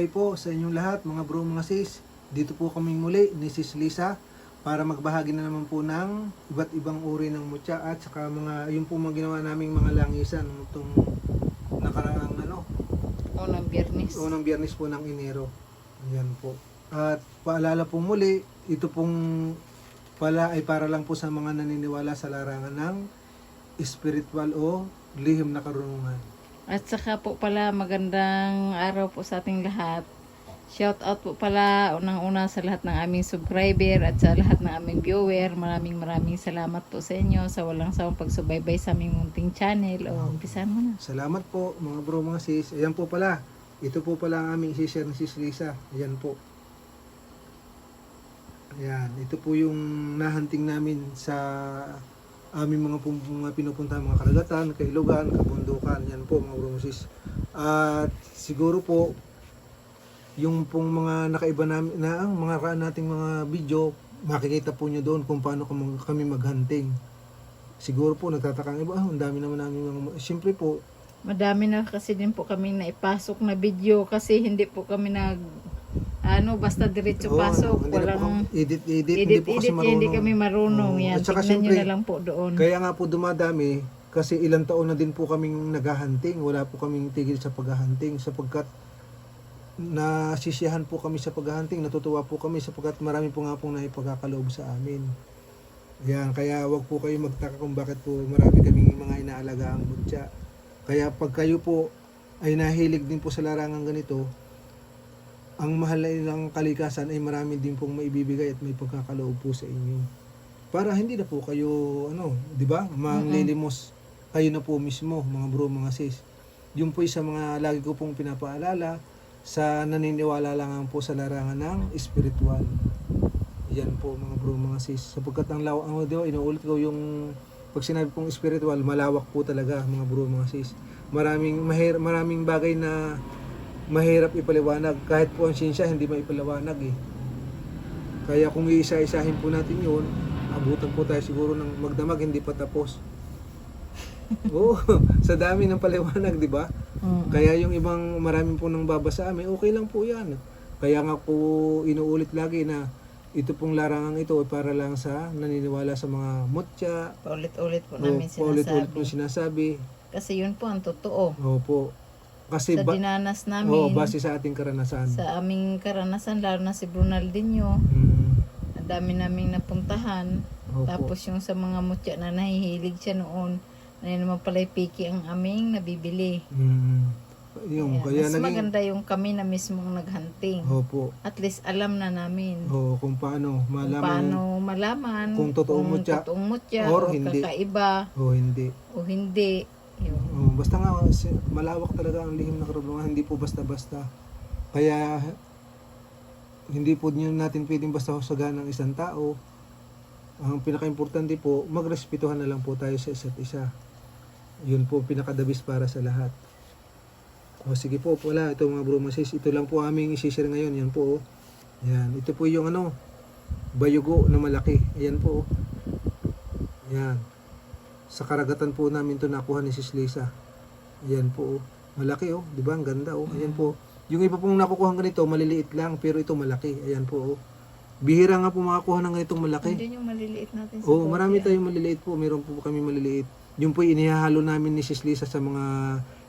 buhay po sa inyong lahat, mga bro, mga sis. Dito po kami muli ni Sis Lisa para magbahagi na naman po ng iba't ibang uri ng mutya at saka mga yung po mga ginawa naming mga langisan itong nakaraang ano, Unang biyernes. unang biyernes po ng Enero. Ayan po. At paalala po muli, ito pong pala ay para lang po sa mga naniniwala sa larangan ng spiritual o lihim na karunungan. At saka po pala magandang araw po sa ating lahat. Shout out po pala unang-una sa lahat ng aming subscriber at sa lahat ng aming viewer. Maraming maraming salamat po sa inyo sa walang sawang pagsubaybay sa aming munting channel. O, umpisan mo na. Salamat po mga bro, mga sis. Ayan po pala. Ito po pala ang aming isi-share ni Sis Lisa. Ayan po. Ayan. Ito po yung nahanting namin sa aming mga, mga pinupunta mga karagatan, kailugan, kabundukan. Yan po mga bro, mga sis. At siguro po, yung pong mga nakaiba namin, na ang mga raan nating mga video, makikita po nyo doon kung paano kami, maghunting. Siguro po nagtataka ang iba, ah, ang dami naman namin mga... Siyempre po, Madami na kasi din po kami na ipasok na video kasi hindi po kami nag ano basta diretso Oo, pasok hindi na po walang kami- edit, edit, hindi po kasi marunong. hindi kami marunong Oo. yan At saka tingnan nyo syempre, na lang po doon Kaya nga po dumadami, kasi ilang taon na din po kaming naghahunting. Wala po kaming tigil sa paghahunting sapagkat nasisiyahan po kami sa paghahunting. Natutuwa po kami sapagkat marami po nga pong naipagkakaloob sa amin. Yan, kaya wag po kayo magtaka kung bakit po marami kaming mga inaalaga ang mutya. Kaya pag kayo po ay nahilig din po sa larangan ganito, ang mahal ng kalikasan ay marami din pong maibibigay at may pagkakaloob po sa inyo. Para hindi na po kayo, ano, di ba, manglilimos kayo na po mismo, mga bro, mga sis. Yung po sa mga lagi ko pong pinapaalala sa naniniwala lang po sa larangan ng spiritual. Yan po mga bro, mga sis. Sapagkat ang law, ang di ba, inuulit ko yung pag sinabi pong spiritual, malawak po talaga mga bro, mga sis. Maraming mahir, maraming bagay na mahirap ipaliwanag. Kahit po ang sinsya, hindi maipaliwanag eh. Kaya kung iisa-isahin po natin yun, abutan po tayo siguro ng magdamag, hindi pa tapos. Oo, sa dami ng paliwanag, di ba? Mm. Kaya yung ibang maraming po nang babasa amin, okay lang po yan. Kaya nga po inuulit lagi na ito pong larangang ito ay para lang sa naniniwala sa mga mutya, paulit-ulit po o namin paulit-ulit sinasabi po sinasabi. kasi yun po ang totoo Opo. Kasi sa ba, dinanas oo, namin base sa ating karanasan. sa aming karanasan lalo na si Brunaldinho Mm, ang dami naming napuntahan opo. tapos yung sa mga mutya na nahihilig siya noon na yun naman pala piki ang aming nabibili Mm, yung, kaya Ayan. Mas naging, maganda yung kami na mismong naghunting. opo. At least alam na namin Oo, kung paano kung malaman paano malaman kung totoong mutya totoong mutya or o hindi. kakaiba o hindi. o hindi. Yun. Oh, basta nga malawak talaga ang lihim na karunungan, hindi po basta-basta. Kaya hindi po niyo natin pwedeng basta husagan ng isang tao. Ang pinaka-importante po, magrespetuhan na lang po tayo sa isa't isa. Yun po pinakadabis para sa lahat. O sige po, wala. Ito mga bro masis, ito lang po aming isishare ngayon. Yan po. Oh. Yan. Ito po yung ano, bayugo na malaki. Ayan po. oh. Sa karagatan po namin to nakuha ni Sis Lisa. Ayan po. Oh. Malaki oh. Di ba? Ang ganda oh. Ayan po. Yung iba pong nakukuha ganito, maliliit lang. Pero ito malaki. Ayan po oh. Bihira nga po makakuha ng ganitong malaki. Hindi yung maliliit natin Oo, bote, marami ah. tayong maliliit po. Meron po kami maliliit. Yung po inihahalo namin ni Sis Lisa sa mga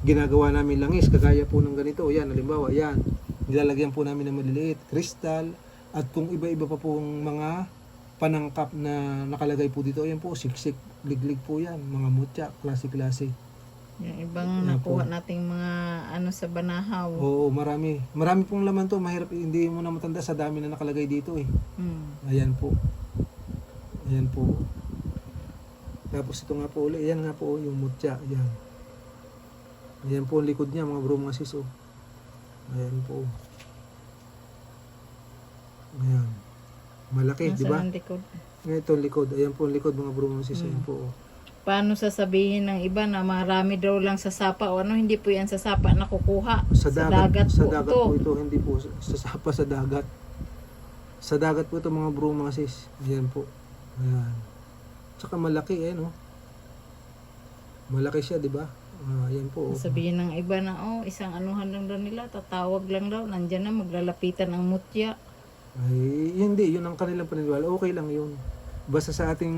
ginagawa namin langis. Kagaya po ng ganito. Yan, halimbawa, yan. Nilalagyan po namin ng maliliit. Kristal. At kung iba-iba pa pong mga panangkap na nakalagay po dito. Ayan po, siksik, liglig po yan. Mga mutya, klase-klase. Yung ibang Yan nakuha po. nating mga ano sa banahaw. Oo, marami. Marami pong laman to. Mahirap, hindi mo na matanda sa dami na nakalagay dito eh. Hmm. Ayan po. Ayan po. Tapos ito nga po uli. Ayan nga po yung mutya. Ayan. Ayan po ang likod niya mga bro mga sis. Oh. Ayan po. Ayan. Malaki, di ba? Ang likod? Ito ang likod. Ayan po ang likod mga bro mga sis. Ayan po. oh. Paano sasabihin ng iba na marami daw lang sa sapa o ano, hindi po yan sa sapa na kukuha. Sa dagat, sa po dagat to. po ito. Hindi po sa, sa sapa sa dagat. Sa dagat po ito mga bro mga sis. Ayan po. Ayan. Tsaka malaki eh no. Malaki siya, di ba? Ah, yan po. Sabihin ng iba na, oh, isang anuhan lang daw nila, tatawag lang daw, nandyan na, maglalapitan ng mutya. Ay, hindi, yun ang kanilang paniniwala. Okay lang yun. Basta sa ating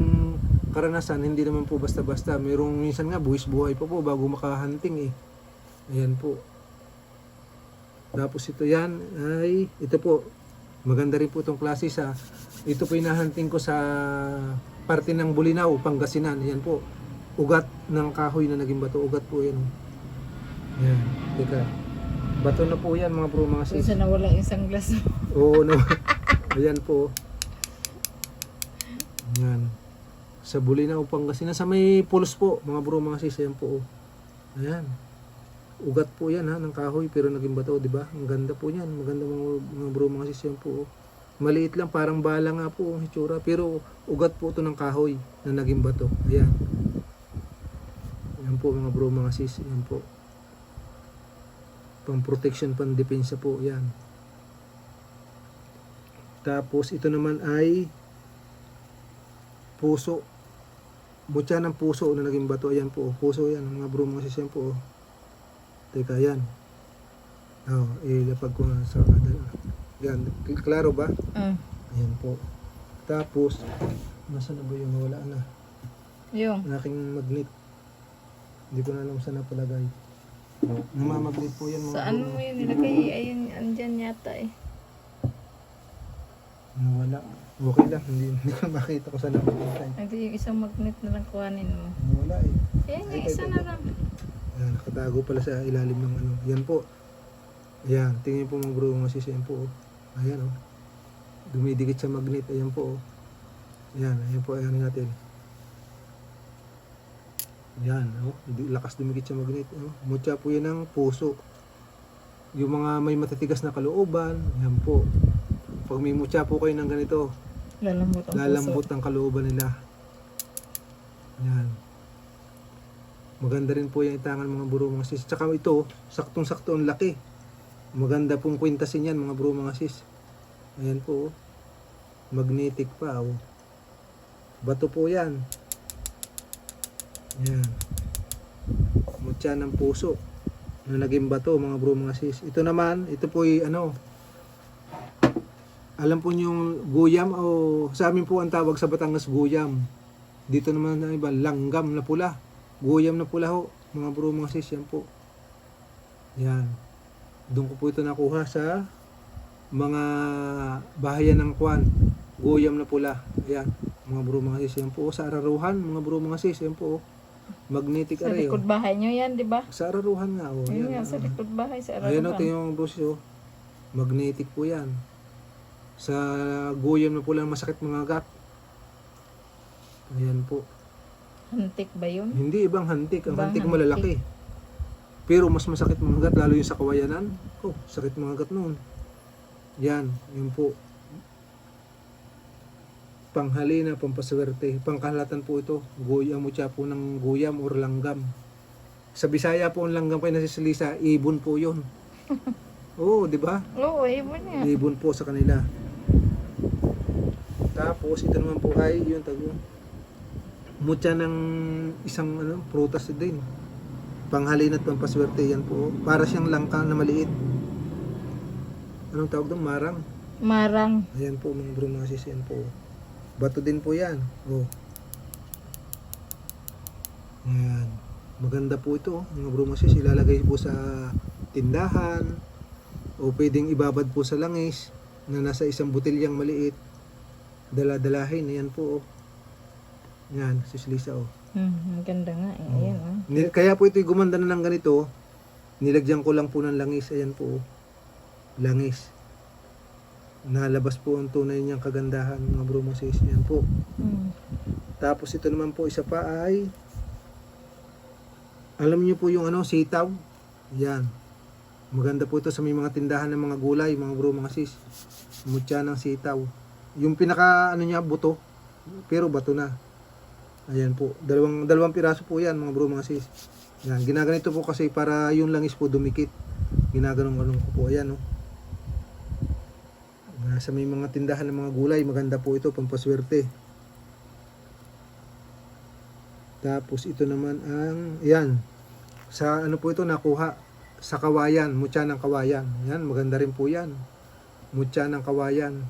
karanasan, hindi naman po basta-basta. Mayroong minsan nga, buwis buhay pa po bago makahunting eh. Ayan po. Tapos ito yan ay, ito po, maganda rin po itong klase sa, ito po hinahunting ko sa parte ng Bulinaw, Pangasinan. Ayan po. Ugat ng kahoy na naging bato. Ugat po yan. Ayan. Teka. Bato na po yan mga bro, mga sis. Kasi nawala yung sunglass. Oo, no. Ayan po. Ayan. Sa Bulinaw, Pangasinan. Sa may pulos po, mga bro, mga sis. Ayan po. oh. Ayan. Ugat po yan ha, ng kahoy, pero naging bato, di ba? Ang ganda po yan. Maganda mga, mga bro, mga sis. Ayan po. oh. Maliit lang, parang bala nga po ang hitsura. Pero ugat po ito ng kahoy na naging bato. Ayan. Ayan po mga bro, mga sis. Ayan po. Pang protection, pang depensa po. Ayan. Tapos ito naman ay puso. Butya ng puso na naging bato. Ayan po. Puso yan. Mga bro mga sis yan po. oh. Teka yan. Oh, ilapag ko nga sa Yan. Klaro ba? Mm. Ayan po. Tapos, nasa na ba yung wala na? Yung, aking magnet. Hindi ko na alam saan napalagay. Namamagnet po yan mga saan bro. mo yun nilagay? Ayun, andyan yata eh. Nawala. Okay lang. Hindi, hindi ko makita kung saan napalagay. Ito yung isang magnet na lang kuhanin mo. Nawala eh. Ayan, Ay, yung isa na lang. Ayan, nakatago pala sa ilalim ng ano. Yan po. Ayan, tingin po mga bro, mga sis, ayan po. oh. Ayan oh. Dumidikit sa magnet, ayan po. oh. Ayan, ayan po, ayan natin. Ayan, oh. Lakas dumikit sa magnet. Oh. Mutya po yan ng puso. Yung mga may matatigas na kalooban, ayan po. Pag may mutya po kayo ng ganito, Lalambot ang lalambot puso. ang kalooban nila. Yan. Maganda rin po yung itangan mga buro mga sis. Tsaka ito, saktong-sakto ang laki. Maganda pong kwintasin yan mga buro mga sis. Ayan po. oh. Magnetic pa. Oh. Bato po yan. Yan. Mutya ng puso na naging bato mga bro mga sis. Ito naman, ito po ay ano, alam po niyo yung guyam o sa amin po ang tawag sa Batangas guyam. Dito naman na iba, langgam na pula. Guyam na pula ho. Mga bro, mga sis, yan po. Yan. Doon ko po ito nakuha sa mga bahayan ng Kwan. Guyam na pula. Yan. Mga bro, mga sis, yan po. Sa Araruhan, mga bro, mga sis, yan po. Magnetic Sa array. likod oh. bahay nyo yan, di ba? Sa Araruhan nga. Oh. Ayun Yan, nga, ah. sa likod bahay, sa Ayan o, Araruhan. ito yung bro sis, oh. Magnetic po yan. Sa guyam na po lang masakit mga gat. Ayan po. Hantik ba yun? Hindi ibang hantik. Ang Ibang hantik hantik. malalaki. Pero mas masakit mga gat, lalo yung sa kawayanan. Oh, sakit mga gat noon. Yan, yun po. Panghalina, pampaswerte. Pangkahalatan po ito. Guyam mo siya po ng guyam or langgam. Sa Bisaya po ang langgam kayo nasisilisa, ibon po yun. Oo, di ba? Oo, ibon yan. Ibon po sa kanila. Tapos ito naman po ay yung tago. Mutya ng isang ano, prutas din. Panghalin at pampaswerte yan po. Para siyang langka na maliit. Anong tawag doon? Marang. Marang. Ayan po mga brumasis yan po. Bato din po yan. Oh. Ayan. Maganda po ito. oh, Mga brumasis ilalagay po sa tindahan o pwedeng ibabad po sa langis na nasa isang butilyang maliit. Dala-dalahin. Ayan po. Oh. Yan. Sislisa oh. Hmm, ang ganda nga eh. Ayan, oh. Ni- Kaya po ito gumanda na ng ganito. Nilagyan ko lang po ng langis. Ayan po. oh. Langis. Nalabas po ang tunay niyang kagandahan mga bromosis. Ayan po. Hmm. Tapos ito naman po isa pa ay alam niyo po yung ano sitaw. Yan. Maganda po ito sa may mga tindahan ng mga gulay, mga bro, mga sis. Mutya ng sitaw. Yung pinaka ano niya buto, pero bato na. Ayan po. Dalawang dalawang piraso po 'yan, mga bro, mga sis. Yan, ginaganito po kasi para yung langis po dumikit. Ginaganon-ganon ko po. Ayan, oh. Sa may mga tindahan ng mga gulay, maganda po ito, pampaswerte. Tapos ito naman ang, yan, Sa ano po ito nakuha? Sa kawayan, mutya ng kawayan. Yan, maganda rin po yan. Mutya ng kawayan.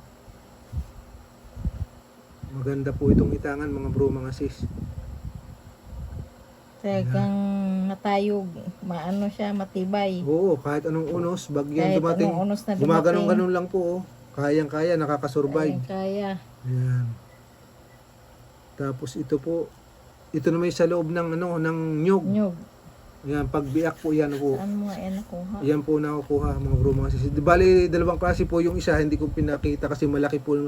Maganda po itong itangan mga bro, mga sis. Talagang matayog, maano siya, matibay. Oo, kahit anong unos, bagyang Kahit dumating. anong unos na dumating. Gumaganon-ganon lang po. Oh. Kayang-kaya, nakakasurvive. Ayun, kaya. Yan. Tapos ito po, ito naman yung sa loob ng ano ng nyug. Nyug. Yan, pagbiak po yan po. Saan mo nga yan nakuha? Yan po nakukuha mga bro mga sis. Di bali dalawang klase po yung isa, hindi ko pinakita kasi malaki po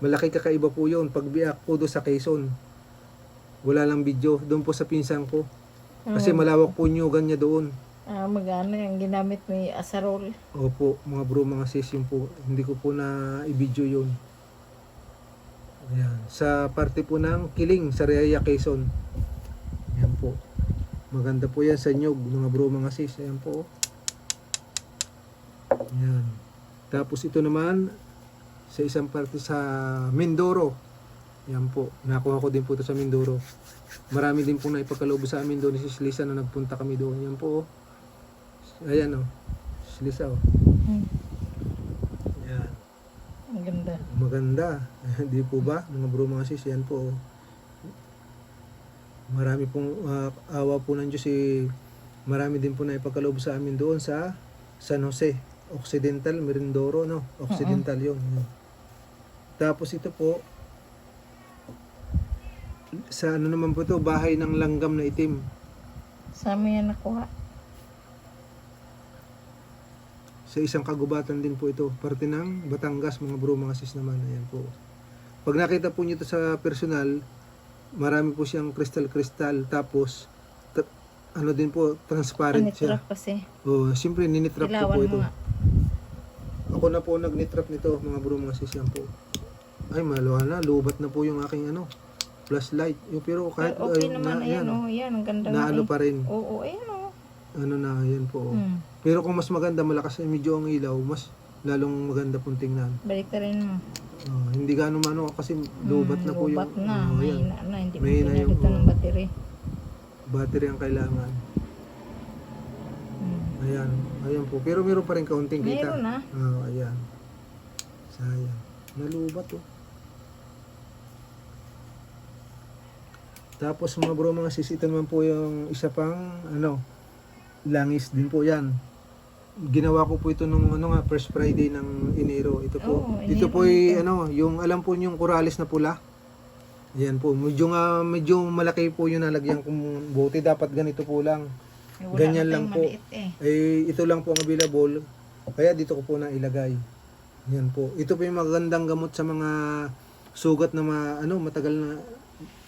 malaki kakaiba po yun. Pagbiak po do sa Quezon. Wala lang video doon po sa pinsan ko. Kasi malawak po nyugan niya doon. Ah, magano yung ginamit mo yung asarol. Opo, mga bro, mga sis, yun po. Hindi ko po na i-video yun. Ayan. Sa parte po ng Kiling, sa Raya, Quezon. Ayan po. Maganda po yan sa nyug, mga bro, mga sis. Ayan po. Ayan. Tapos ito naman, sa isang parte sa Mindoro. Ayan po. Nakuha ko din po ito sa Mindoro. Marami din po na ipagkaloob sa amin doon ni Sis Lisa na nagpunta kami doon. Ayan po. Ayan. Oh. Sis Lisa o. Oh. Hmm. Ayan. Ang ganda. Maganda. Di po ba? Mga bro mga sis, yan po. oh. Marami pong ah, awa po ng Diyos eh, marami din po na ipagkaloob sa amin doon sa San Jose. Occidental, Merindoro, no? Occidental yun. yun. Tapos ito po, sa ano naman po to, bahay ng langgam na itim. Saan mo yan nakuha? Sa isang kagubatan din po ito. Parte ng Batangas, mga bro, mga sis naman. Ayan po. Pag nakita po nyo ito sa personal, marami po siyang kristal-kristal. Tapos, ta- ano din po, transparent siya. Anitrap kasi. Oh, siyempre, ninitrap ko po mo ito. nga. Ako na po nagnitrap nito, mga bro, mga sis. Yan po. Ay, maluha na. Lubat na po yung aking ano, flashlight. Yung, pero kahit, okay ay, naman, na, ayan, yan, oh, yan, ang ganda na ano eh. pa rin. Oo, ayan oh. Ano na, yan po. oh. Hmm. Pero kung mas maganda, malakas medyo ang ilaw, mas lalong maganda pong tingnan. Balik ka rin mo. Oh, hindi gaano mano kasi lubat na po yung Lubat na, oh, may yan. na, na, hindi mo Mahina yung- pinalitan ng oh. battery. battery ang kailangan. Hmm. Ayan, ayan po. Pero meron pa rin kaunting kita. Meron na. Oh, ayan. Sayang. Nalubat oh. Tapos mga bro, mga sis, ito naman po yung isa pang, ano, langis din po yan. Ginawa ko po ito nung ano nga, first Friday ng Enero. Ito po. Oo, ito po ay, ano, yung alam po yung corales na pula. Ayan po. Medyo nga, medyo malaki po yung nalagyan kong bote. Dapat ganito po lang. Eh, Wala Ganyan lang po. maliit eh. Eh, ito lang po ang available. Kaya dito ko po na ilagay. Yan po. Ito po yung magandang gamot sa mga sugat na ma, ano, matagal na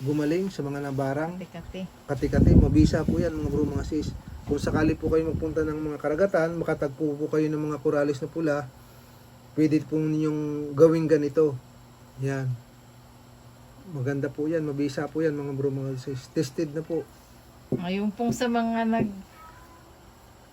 gumaling sa mga nabarang. Kati-kati. Kati-kati, mabisa po yan mga bro, mga sis. Kung sakali po kayo magpunta ng mga karagatan, makatagpo po kayo ng mga corales na pula, pwede po ninyong gawing ganito. Yan. Maganda po yan, mabisa po yan mga bro, mga sis. Tested na po. Ngayon pong sa mga nag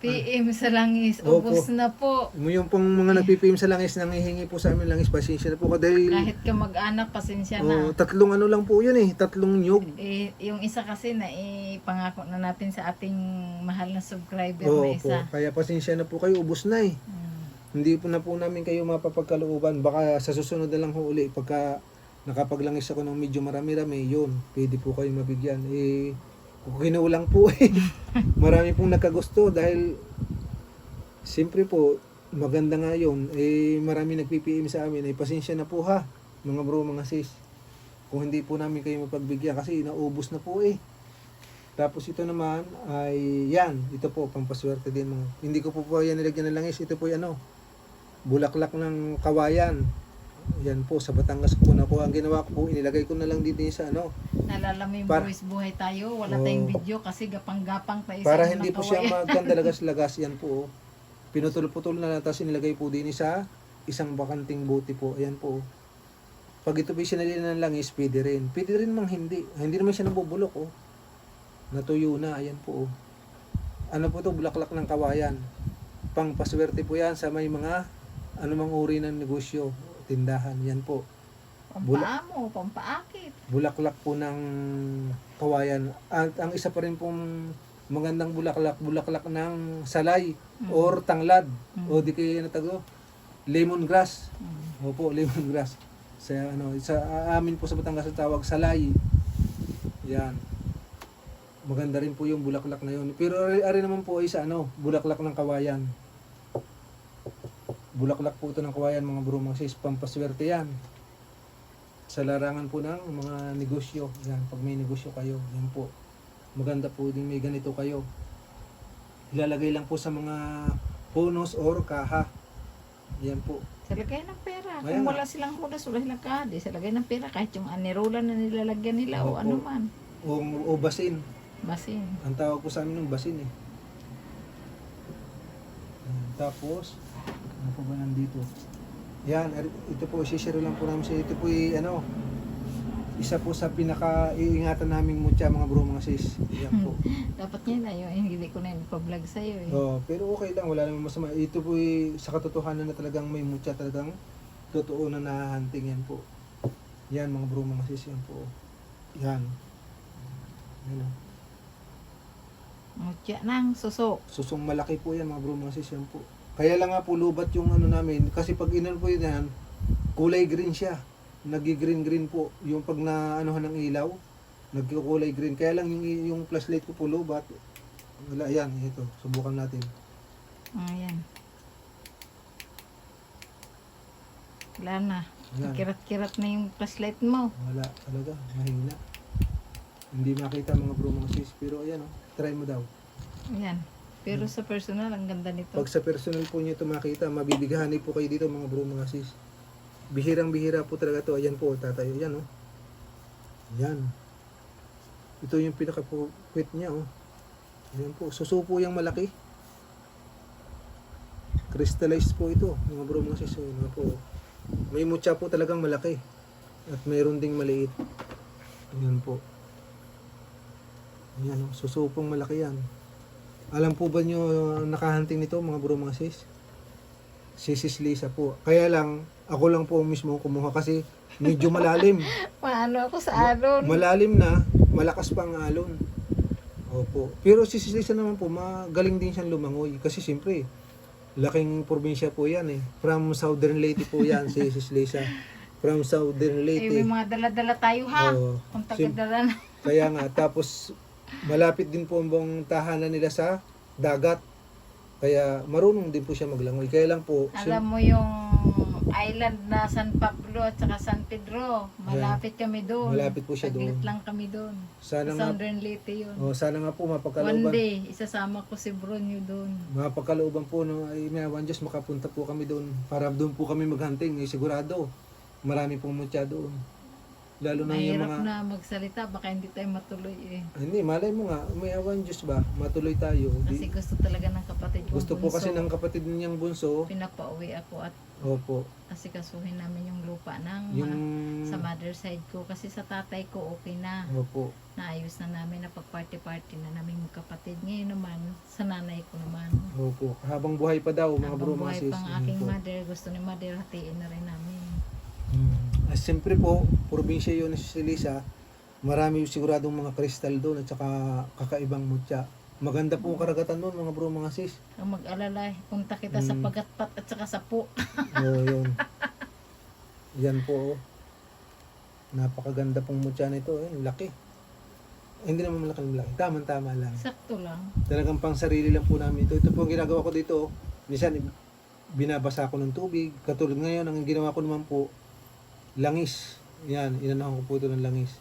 PM sa langis, Opo. ubos na po. Yung pong mga nagpipim sa langis, nangihingi po sa amin langis, pasensya na po. Dahil Kahit ka mag-anak, pasensya oh, na. tatlong ano lang po yun eh, tatlong nyug. Eh, yung isa kasi na ipangako na natin sa ating mahal na subscriber Oo na po, isa. kaya pasensya na po kayo, ubos na eh. Hmm. Hindi po na po namin kayo mapapagkalooban. Baka sa susunod na lang ho uli, pagka nakapaglangis ako ng medyo marami-rami, yun, pwede po kayo mabigyan. Eh, kinulang po eh. Marami pong nagkagusto dahil siyempre po, maganda nga yun. Eh, marami nagpipm sa amin. Eh, pasensya na po ha, mga bro, mga sis. Kung hindi po namin kayo mapagbigyan kasi naubos na po eh. Tapos ito naman ay yan, ito po pampaswerte din mga. Hindi ko po po yan nilagyan ng langis. Ito po yan ano, bulaklak ng kawayan. Yan po sa Batangas po na po. Ang ginawa ko po, inilagay ko na lang dito sa ano, Nalala mo yung Para- buwis buhay tayo, wala Oo. tayong video kasi gapang-gapang tayo para hindi po siya kawayan. magkandalagas-lagas yan po. oh. Pinutol-putol na lang tapos inilagay po din sa isang bakanting buti po. Ayan po. oh. Pag ito po sinalina ng langis, pwede rin. Pwede rin mang hindi. Hindi naman siya nabubulok oh. Natuyo na, ayan po oh. Ano po to bulaklak ng kawayan. Pang paswerte po yan sa may mga anumang uri ng negosyo, tindahan. Yan po. Pampaamo, pampaakit. bulaklak po ng kawayan. At ang isa pa rin pong magandang bulaklak, bulaklak ng salay Mm. or tanglad Mm. o di kaya natago lemongrass. Mm. Opo, lemongrass. Sa ano, sa amin po sa Batangas ang tawag salay. Yan. Maganda rin po yung bulaklak na yun. Pero ari, ari naman po ay sa ano, bulaklak ng kawayan. Bulaklak po ito ng kawayan mga bro, mga sis, pampaswerte yan. Sa larangan po ng mga negosyo. Yan, pag may negosyo kayo, yan po. Maganda po din may ganito kayo. Ilalagay lang po sa mga punos or kaha. Yan po. Sa lagay ng pera. Kung wala silang hudas, wala silang kadi. Sa lagay ng pera, kahit yung anirulan na nilalagyan nila o Opo. ano man. O, o basin. Basin. Ang tawag po sa amin ng basin eh. Tapos, ano po ba nandito? Yan, er- ito po, share lang po namin sa ito po ay ano, isa po sa pinaka-iingatan naming mutya mga bro mga sis. Yan po. Dapat niya na yun. Hindi ko na ipa-vlog sa'yo eh. Oh, pero okay lang, wala namang masama. Ito po ay sa katotohanan na talagang may mutya talagang totoo na nahahunting yan po. Yan mga bro mga sis, yan po. Yan. Yan oh. Mutya ng suso. Susong malaki po yan mga bro mga sis yan po. Kaya lang nga po lubat yung ano namin kasi pag inan po yan, kulay green siya. Nagi-green green po. Yung pag na anuhan ng ilaw, nagkukulay green. Kaya lang yung, yung flashlight ko po lubat. Wala yan, ito. Subukan natin. Ayan. Wala na. Kirat-kirat na yung flashlight mo. Wala talaga, mahina. Hindi makita mga bro mga sis. Pero ayan oh, try mo daw. Ayan. Pero sa personal, ang ganda nito. Pag sa personal po niyo ito makita, mabibighani po kayo dito mga bro mga sis. Bihirang bihira po talaga to. Ayan po, tatayo. Ayan oh. Ayan. Ito yung pinaka-quit niya oh. Ayan po. Susupo yung malaki. Crystallized po ito. Mga bro mga sis. Ayan nga po. May mutya po talagang malaki. At mayroon ding maliit. Ayan po. Ayan oh. Susupong malaki yan. Alam po ba nyo nakahunting nito mga bro mga sis? Si Sis Lisa po. Kaya lang, ako lang po mismo kumuha kasi medyo malalim. Paano ako sa alon? malalim na, malakas pa ang alon. Opo. Pero si Sis Lisa naman po, magaling din siyang lumangoy. Kasi siyempre, laking probinsya po yan eh. From Southern Leyte po yan, si Sis Lisa. From Southern Eh, may Leyte. mga dala-dala tayo ha. Oo. Kung taga-dala na. Kaya nga, tapos malapit din po ang buong tahanan nila sa dagat. Kaya marunong din po siya maglangoy. Kaya lang po, Alam mo yung island na San Pablo at saka San Pedro. Malapit kami doon. Malapit po siya Saglit doon. lang kami doon. sana nga, Southern Leyte yun. oh, sana nga po One day, isasama ko si Bronyo doon. Mapagkalooban po no, ay may awan Diyos, makapunta po kami doon. Para doon po kami maghunting. Eh, sigurado, marami pong mutya doon. Lalo na yung Mahirap mga... na magsalita, baka hindi tayo matuloy eh. Hindi, malay mo nga, may awan Diyos ba? Matuloy tayo. Kasi Di, gusto talaga ng kapatid ko. gusto po kasi ng kapatid niyang bunso. Pinapauwi ako at Opo. kasi kasuhin namin yung lupa ng Yung... mga- sa mother side ko. Kasi sa tatay ko okay na. Opo. Naayos na namin na pag-party-party na namin magkapatid. Ngayon naman, sa nanay ko naman. Opo. Habang buhay pa daw, mga bro, mga buhay sis. pa ang Yun aking po. mother, gusto ni mother, hatiin na rin namin. Ah, siyempre po, probinsya yun si Lisa, marami siguradong mga kristal doon at saka kakaibang mutya. Maganda po ang karagatan doon mga bro, mga sis. Ang mag-alala, punta kita sa Mm. pagatpat at saka sa po. Oo, yun. Yan po. oh. Napakaganda pong mutya nito. Eh. Laki. Eh, hindi naman malaki malaki. Tama-tama lang. Sakto lang. Talagang pang sarili lang po namin ito. Ito po ang ginagawa ko dito. oh. Minsan, binabasa ko ng tubig. Katulad ngayon, ang ginawa ko naman po, langis. Yan, inanahan ko po ito ng langis.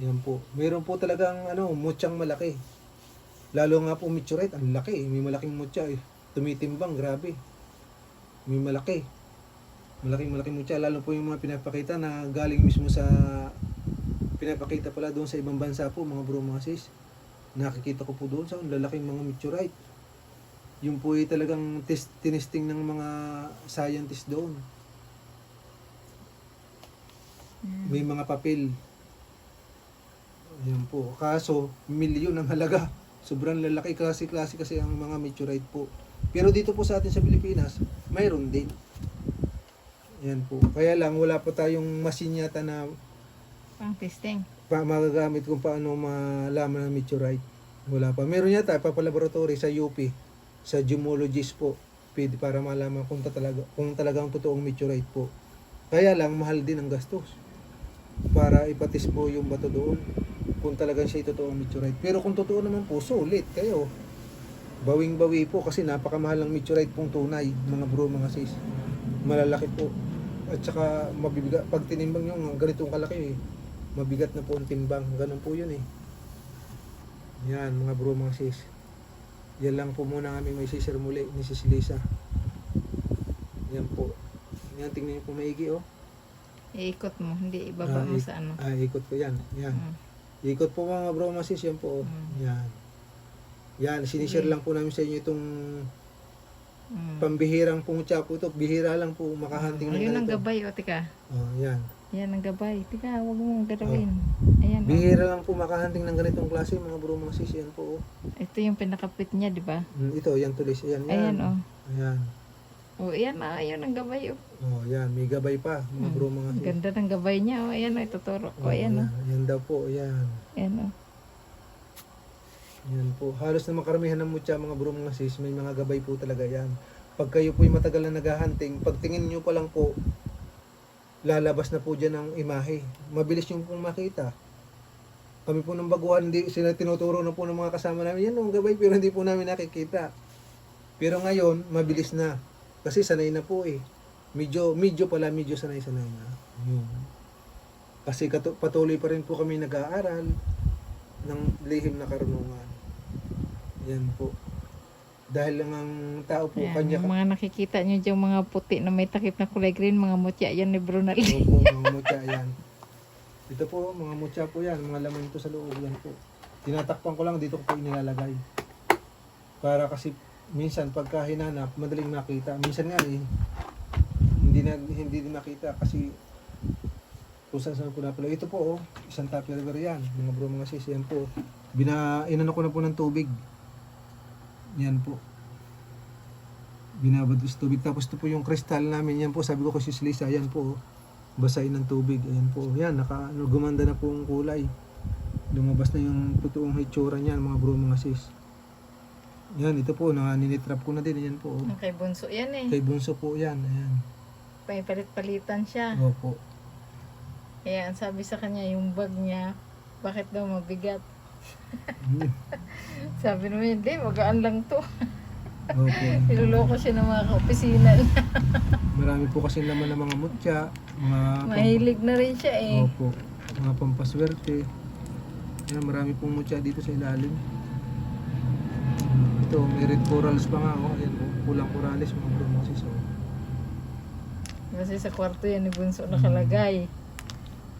Yan po. Meron po talagang ano, mutyang malaki. Lalo nga po meteorite, ang laki. May malaking mutya eh. Tumitimbang, grabe. May malaki. Malaking malaking mutya. Lalo po yung mga pinapakita na galing mismo sa pinapakita pala doon sa ibang bansa po, mga bro, mga sis nakikita ko po doon sa lalaking mga meteorite. Yung po ay talagang test, tinesting ng mga scientist doon. Mm. May mga papel. Ayan po. Kaso, milyon ang halaga. Sobrang lalaki kasi klase kasi ang mga meteorite po. Pero dito po sa atin sa Pilipinas, mayroon din. Ayan po. Kaya lang, wala pa tayong machine yata na Pang testing. pa magagamit kung paano malaman ng meteorite. Wala pa. Meron yata papalaboratory sa UP, sa gemologist po, para malaman kung, ta- talaga, kung talagang totoong meteorite po. Kaya lang, mahal din ang gastos para ipatis po yung bato doon kung talagang siya totoong meteorite. Pero kung totoo naman po, sulit kayo. Bawing-bawi po kasi napakamahal ng meteorite pong tunay, mga bro, mga sis. Malalaki po. At saka mabibigat, pag tinimbang yung ganitong kalaki, eh, mabigat na po ang timbang. Ganun po yun eh. Yan, mga bro, mga sis. Yan lang po muna aming may sisir muli ni Sis Lisa. Yan po. Yan, tingnan niyo po maigi, oh. Iikot mo, hindi ibaba Ah, mo sa ano. Ah, ikot ko yan. Yan. Mm. Ikot po mga bro, mga sis, yan po. oh. Mm. Yan. Yan, sinishare lang po namin sa inyo itong Mm. pambihirang pumutya po ito. Bihira lang po makahunting ng Ayun ang ganito. gabay, o tika. Oh, yan. Yan ang gabay. Tika, huwag mong galawin. Ayan, o. Bihira lang po makahunting ng ganitong klase mga bro, mga sis, yan po. oh. Ito yung pinakapit niya, di ba? Mm, ito, yan tulis. Yan, yan. Ayan, o. Ayan. O, ayan, ah, ayan ang gabay, o. Oh, yan. May gabay pa, mga bro, mga Ang ganda ng gabay niya, o. Ayan, o, ituturo ko. Oh, Ayan, o. yan. Daw po, yan. Ayan, o. Yan po. Halos na makaramihan ng mutya mga bro mga sis, may mga gabay po talaga yan. Pag kayo po'y matagal na naghahunting, pag tingin nyo pa lang po, lalabas na po dyan ang imahe. Mabilis yung pong makita. Kami po ng baguhan, hindi sila tinuturo na po ng mga kasama namin, yan ang gabay, pero hindi po namin nakikita. Pero ngayon, mabilis na. Kasi sanay na po eh. Medyo, medyo pala, medyo sanay-sanay na. Yun. Kasi katu- patuloy pa rin po kami nag-aaral ng lihim na karunungan. Yan po. Dahil lang ang tao po Ayan, kanya yung mga nakikita nyo dyan, mga puti na may takip na kulay green, mga mutya yan ni Brunel. Opo, mga mutya yan. Ito po, mga mutya po yan. Mga laman ito sa loob yan po. Tinatakpan ko lang, dito ko po inilalagay. Para kasi minsan pagka hinanap, madaling makita. Minsan nga eh, hindi na hindi din makita kasi kung saan saan ko napala. Ito po oh, isang tupperware yan. Mga bro, mga sis, yan po. Bina, inano ko na po ng tubig. Yan po. Binabad ko sa tubig. Tapos ito po yung kristal namin. Yan po, sabi ko kay Sis Lisa, yan po. oh. Basahin ng tubig. Ayan po. Yan, naka, ano, gumanda na po ang kulay. Lumabas na yung totoong hitsura niyan, mga bro, mga sis. Yan, ito po, nanitrap ko na din. Yan po. oh. Kay Bunso yan eh. Kay Bunso po yan. Ayan. May palit-palitan siya. Opo. Kaya ang sabi sa kanya, yung bag niya, bakit daw mabigat? Mm. Sabi naman, hindi, magaan lang to. Opo. Niloloko siya ng mga kaopisina niya. Marami po kasi naman ng mga mutya. Mga Mahilig na rin siya eh. Opo. Mga pampaswerte. Yan, marami pong mutya dito sa ilalim. Ito, may red corals pa nga. Oh. Ayan, oh. Kulang corales, mga bro. Oh. Kasi sa kwarto yan ni Bunso nakalagay.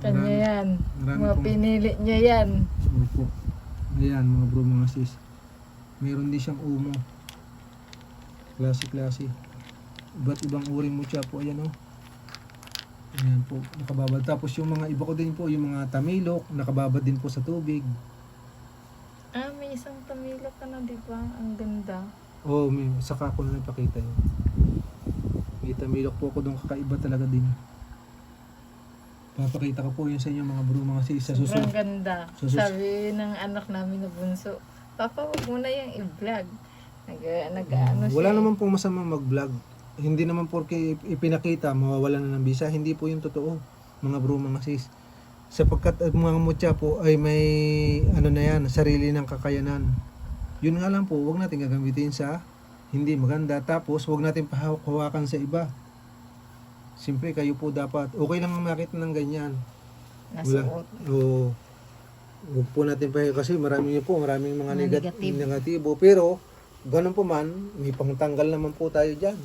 Kanya Marami- yan. marami Mga pong- pinili niya yan. Opo. Ayan, mga bro, mga sis. Meron din siyang umo. Klase-klase. Iba't ibang uri mutya po. Ayan, oh. Ayan po, nakababad. Tapos yung mga iba ko din po, yung mga tamilok, nakababad din po sa tubig. Isang tamilo ka na, di ba? Ang ganda. Oo, oh, may saka ko na napakita yun. May tamilok po ako doon kakaiba talaga din. Papakita ko po yun sa inyo mga bro, mga sis. Sa Sobrang susunod. ganda. Susus- Sabi ng anak namin na Bunso, Papa, wag mo na yung i-vlog. Nag, nag ano Wala siya. naman pong masama mag-vlog. Hindi naman porke ipinakita, mawawala na ng bisa. Hindi po yung totoo, mga bro, mga sis. Sapagkat ang mga mutya po ay may ano na yan, sarili ng kakayanan. Yun nga lang po, wag natin gagamitin sa hindi maganda. Tapos, wag natin pahawak-hawakan sa iba. Siyempre, kayo po dapat, okay lang makita ng ganyan. Nasuot. Oo. Huwag po natin pa kasi marami po, maraming mga Mga negat- negatibo. Pero, ganun po man, may pangtanggal naman po tayo dyan.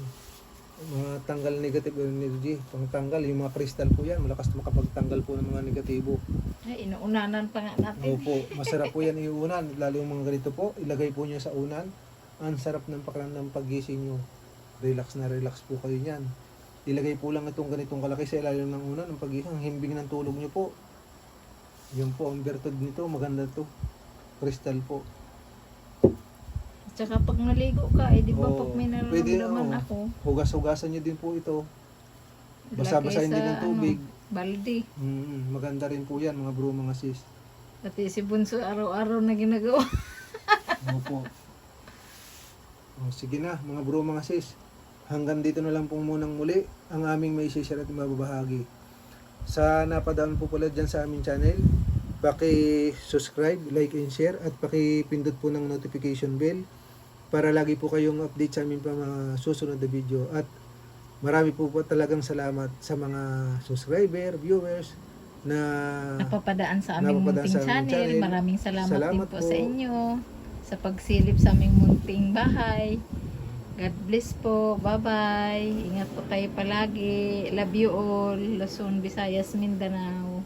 Mga tanggal negative energy, pangtanggal, yung mga kristal po yan, malakas na makapagtanggal po ng mga negatibo. Ay, inuunanan pa nga natin. Opo, masarap po yan iunan, lalo yung mga ganito po, ilagay po niyo sa unan. Ang sarap ng pakiramdam paggising nyo. Relax na relax po kayo niyan. Ilagay po lang itong ganitong kalaki sa ilalim ng unan, ang pagising, ang himbing ng tulog nyo po. Yun po, ang bertod nito, maganda to. Crystal po. Tsaka pag naligo ka, eh, di ba pag may nararamdaman oo. ako, Hugas-hugasan nyo din po ito. Basa-basahin din ng tubig. Ano, balde. Mm, maganda rin po yan, mga bro, mga sis. Pati si Bunso araw-araw na ginagawa. Opo. O, sige na, mga bro, mga sis. Hanggang dito na lang po munang muli ang aming may share at mababahagi. Sa napadaan po pala dyan sa aming channel, paki-subscribe, like and share at paki-pindot po ng notification bell para lagi po kayong update sa aming pa mga susunod na video at marami po po talagang salamat sa mga subscriber, viewers na Napapadaan sa aming Napapadaan munting sa aming channel. channel. Maraming salamat, Salamat din po, po. sa inyo sa pagsilip sa aming munting bahay. God bless po. Bye-bye. Ingat po tayo palagi. Love you all. Luzon, Visayas, Mindanao.